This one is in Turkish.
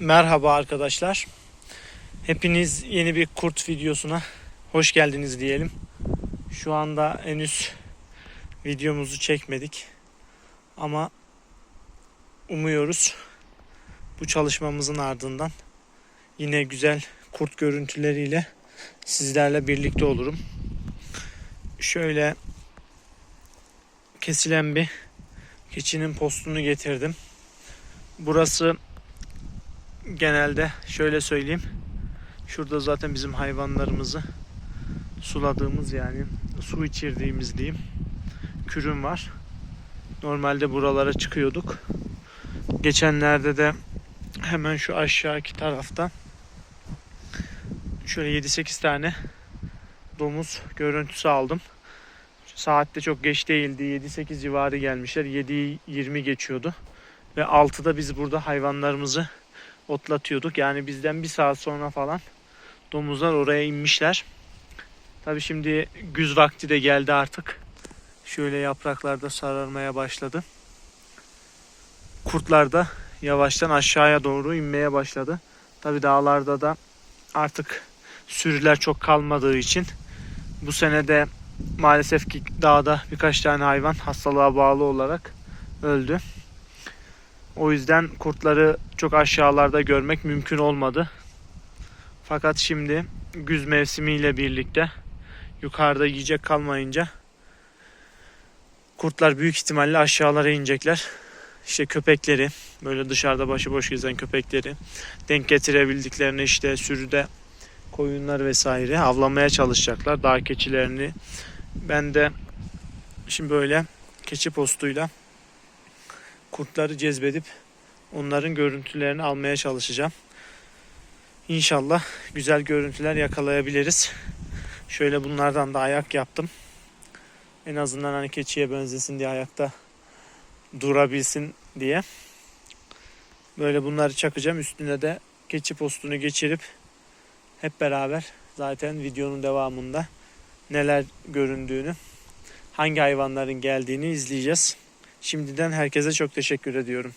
Merhaba arkadaşlar. Hepiniz yeni bir kurt videosuna hoş geldiniz diyelim. Şu anda henüz videomuzu çekmedik. Ama umuyoruz bu çalışmamızın ardından yine güzel kurt görüntüleriyle sizlerle birlikte olurum. Şöyle kesilen bir keçinin postunu getirdim. Burası genelde şöyle söyleyeyim. Şurada zaten bizim hayvanlarımızı suladığımız yani su içirdiğimiz diyeyim. Kürüm var. Normalde buralara çıkıyorduk. Geçenlerde de hemen şu aşağıki taraftan şöyle 7-8 tane domuz görüntüsü aldım. Saatte çok geç değildi. 7-8 civarı gelmişler. 7-20 geçiyordu. Ve 6'da biz burada hayvanlarımızı otlatıyorduk. Yani bizden bir saat sonra falan domuzlar oraya inmişler. Tabi şimdi güz vakti de geldi artık. Şöyle yapraklarda sararmaya başladı. Kurtlar da yavaştan aşağıya doğru inmeye başladı. Tabi dağlarda da artık sürüler çok kalmadığı için bu sene de maalesef ki dağda birkaç tane hayvan hastalığa bağlı olarak öldü. O yüzden kurtları çok aşağılarda görmek mümkün olmadı. Fakat şimdi güz mevsimiyle birlikte yukarıda yiyecek kalmayınca kurtlar büyük ihtimalle aşağılara inecekler. İşte köpekleri, böyle dışarıda başıboş gezen köpekleri denk getirebildiklerini işte sürüde koyunlar vesaire avlamaya çalışacaklar. Dağ keçilerini ben de şimdi böyle keçi postuyla kurtları cezbedip onların görüntülerini almaya çalışacağım. İnşallah güzel görüntüler yakalayabiliriz. Şöyle bunlardan da ayak yaptım. En azından hani keçiye benzesin diye ayakta durabilsin diye. Böyle bunları çakacağım. Üstüne de keçi postunu geçirip hep beraber zaten videonun devamında neler göründüğünü, hangi hayvanların geldiğini izleyeceğiz. Şimdiden herkese çok teşekkür ediyorum.